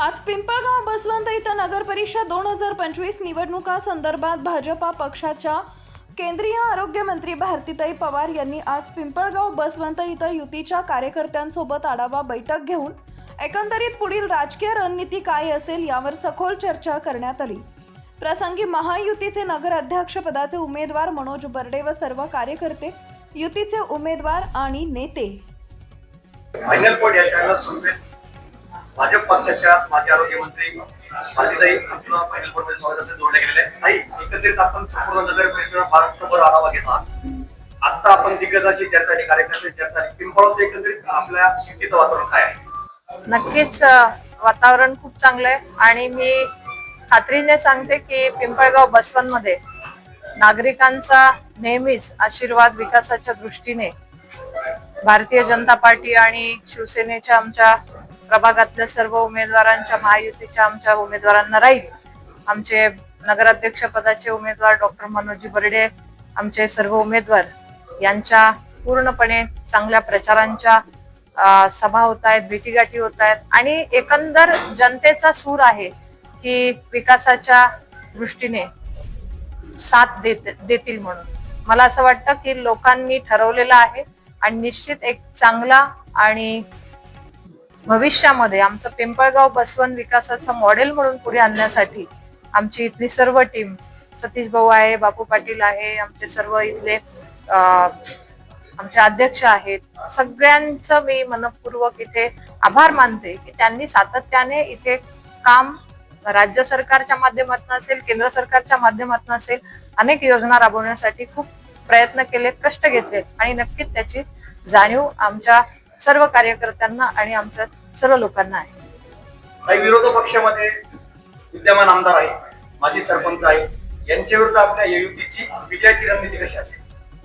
आज पिंपळगाव बसवंत इथं नगर परिषद दोन हजार पंचवीस निवडणुका संदर्भात भाजपा पक्षाच्या केंद्रीय आरोग्यमंत्री भारतीताई पवार यांनी आज पिंपळगाव बसवंत इथं युतीच्या कार्यकर्त्यांसोबत आढावा बैठक घेऊन एकंदरीत पुढील राजकीय रणनीती काय असेल यावर सखोल चर्चा करण्यात आली. प्रसंगी महायुतीचे नगराध्यक्षपदाचे उमेदवार मनोज बर्डे व सर्व कार्यकर्ते युतीचे उमेदवार आणि नेते. भाजप पक्षाच्या माजी आरोग्यमंत्री भारतीताई आपलं फायनल बोर्डमध्ये स्वागताचे जोडले गेलेले. आहे आई एकत्रित आपण संपूर्ण नगर परिषद महाराष्ट्रभर आढावा घेतला. आता आपण दिग्गजाची चर्चा आणि कार्यकर्ते चर्चा आणि पिंपळाचं एकत्रित आपल्या शेतीचं वातावरण काय आहे? नक्कीच वातावरण खूप चांगलं आहे. आणि मी खात्रीने सांगते की पिंपळगाव बसवनमध्ये नागरिकांचा नेहमीच आशीर्वाद विकासाच्या दृष्टीने भारतीय जनता पार्टी आणि शिवसेनेच्या आमच्या प्रभागातल्या सर्व उमेदवारांच्या महायुतीच्या आमच्या उमेदवारांना राहील. आमचे नगराध्यक्ष पदाचे उमेदवार डॉक्टर मनोजी बर्डे आमचे सर्व उमेदवार यांच्या पूर्णपणे चांगल्या प्रचारांच्या सभा होत आहेत भेटीगाठी होत आहेत आणि एकंदर जनतेचा सूर आहे की विकासाच्या दृष्टीने साथ देत देतील म्हणून. मला असं वाटतं की लोकांनी ठरवलेलं आहे आणि निश्चित एक चांगला आणि भविष्यामध्ये आमचं पिंपळगाव बसवन विकासाचं मॉडेल म्हणून पुढे आणण्यासाठी आमची इथली सर्व टीम सतीश भाऊ आहे बापू पाटील आहे आमचे सर्व इथले आमचे अध्यक्ष आहेत. सगळ्यांचं मी मनपूर्वक इथे आभार मानते की त्यांनी सातत्याने इथे काम राज्य सरकारच्या माध्यमातून असेल केंद्र सरकारच्या माध्यमातून असेल अनेक योजना राबवण्यासाठी खूप प्रयत्न केलेत कष्ट घेतलेत आणि नक्कीच त्याची जाणीव आमच्या सर्व कार्यकर्त्यांना आणि आमच्या सर्व लोकांना आहे. विरोधी पक्षामध्ये विद्यमान आमदार आहे माजी सरपंच आहे यांच्या विरुद्ध आपल्या युतीची विजयाची रणनीती कशी असेल?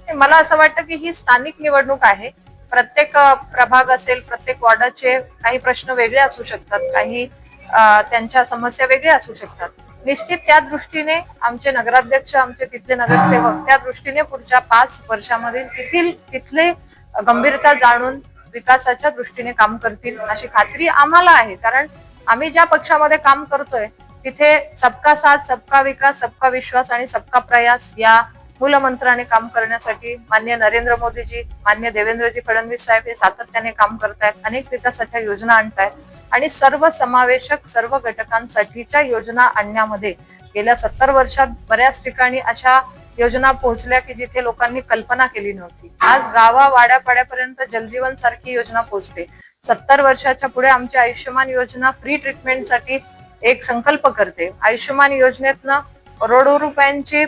मला असं वाटतं की ही स्थानिक निवडणूक आहे. प्रत्येक प्रभाग असेल प्रत्येक वॉर्डाचे काही प्रश्न वेगळे असू शकतात काही त्यांच्या समस्या वेगळ्या असू शकतात. निश्चित त्या दृष्टीने आमचे नगराध्यक्ष आमचे तिथले नगरसेवक त्या दृष्टीने पुढच्या पाच वर्षामध्ये तिथील तिथले गंभीरता जाणून विकासाच्या दृष्टीने काम करतील अशी खात्री आम्हाला आहे. कारण आम्ही ज्या पक्षामध्ये काम करतोय तिथे सबका साथ सबका विकास सबका विश्वास आणि सबका प्रयास या मूलमंत्राने काम करण्यासाठी मान्य नरेंद्र मोदीजी मान्य देवेंद्रजी फडणवीस साहेब हे सातत्याने काम करतायत अनेक विकासाच्या योजना आणतायत आणि सर्व समावेशक सर्व घटकांसाठीच्या योजना आणण्यामध्ये गेल्या सत्तर वर्षात बऱ्याच ठिकाणी अशा योजना पोहोचल्या की जिथे लोकांनी कल्पना केली नव्हती. आज गावा वाड्यापाड्यापर्यंत जलजीवन सारखी योजना पोहोचते. सत्तर वर्षाच्या पुढे आमची आयुष्यमान योजना फ्री ट्रीटमेंटसाठी एक संकल्प करते. आयुष्यमान योजनेतनं करोडो रुपयांची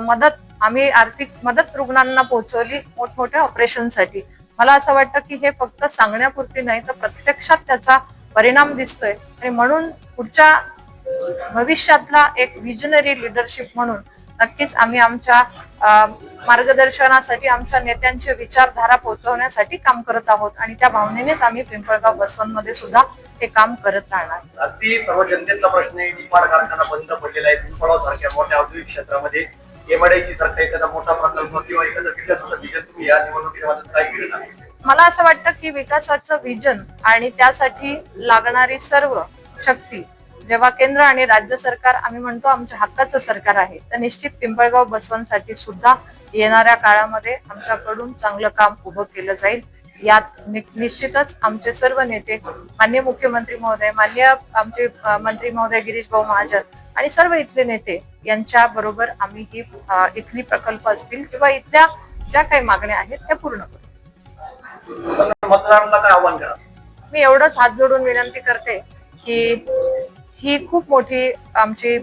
मदत आम्ही आर्थिक मदत रुग्णांना पोहोचवली मोठमोठ्या ऑपरेशनसाठी मला असं वाटतं की हे फक्त सांगण्यापुरती नाही तर प्रत्यक्षात त्याचा परिणाम दिसतोय. आणि म्हणून पुढच्या भविष्यातला एक विजनरी लिडरशिप म्हणून नक्कीच आम्ही आमच्या मार्गदर्शनासाठी आमच्या नेत्यांचे विचारधारा पोहोचवण्यासाठी काम करत आहोत आणि त्या भावनेनेच आम्ही पिंपळगाव बसवंतमध्ये सुद्धा हे काम करत राहणार. अगदी सर्व जनतेचा प्रश्न आहे निपाड कारखाना बंद पडलेला आहे पिंपळाव सारख्या मोठ्या औद्योगिक क्षेत्रामध्ये एमआयडीसी सारखा एखादा मोठा प्रकल्प किंवा एखादा विकासाचं विजन तुम्ही या निवडणुकीच्या माध्यमातून काय केलं मला असं वाटतं की विकासाचं विजन आणि त्यासाठी लागणारी सर्व शक्ती जेव्हा केंद्र आणि राज्य सरकार आम्ही म्हणतो आमच्या हक्काचं सरकार आहे तर निश्चित पिंपळगाव बसवंतसाठी सुद्धा येणाऱ्या काळामध्ये आमच्याकडून चांगलं काम उभं केलं जाईल. यात निश्चितच आमचे सर्व नेते मान्य मुख्यमंत्री महोदय मान्य आमचे मंत्री महोदय गिरीश भाऊ महाजन आणि सर्व इथले नेते यांच्या बरोबर आम्ही ही इथली प्रकल्प असतील किंवा इथल्या ज्या काही मागण्या आहेत त्या पूर्ण करू. मतदारांना काय आव्हान करा? मी एवढंच हात जोडून विनंती करते की ही खूप मोठी आमची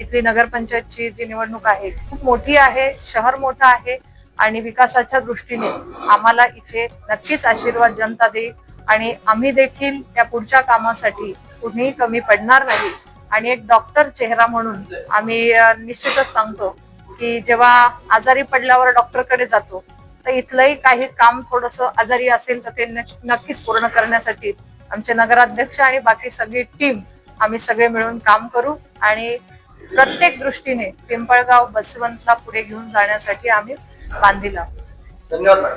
इथली नगरपंचायतची जी निवडणूक आहे खूप मोठी आहे शहर मोठं आहे आणि विकासाच्या दृष्टीने आम्हाला इथे नक्कीच आशीर्वाद जनता देईल आणि आम्ही देखील त्या पुढच्या कामासाठी कुणीही कमी पडणार नाही आणि एक डॉक्टर चेहरा म्हणून आम्ही निश्चितच सांगतो की जेव्हा आजारी पडल्यावर डॉक्टरकडे जातो तर इथलंही काही काम थोडस आजारी असेल तर ते नक्कीच पूर्ण करण्यासाठी आमचे नगराध्यक्ष आणि बाकी सगळी टीम आम्ही सगळे मिळून काम करू आणि प्रत्येक दृष्टीने पिंपळगाव बसवंतला पुढे घेऊन जाण्यासाठी आम्ही बांधील आहोत. धन्यवाद मॅडम.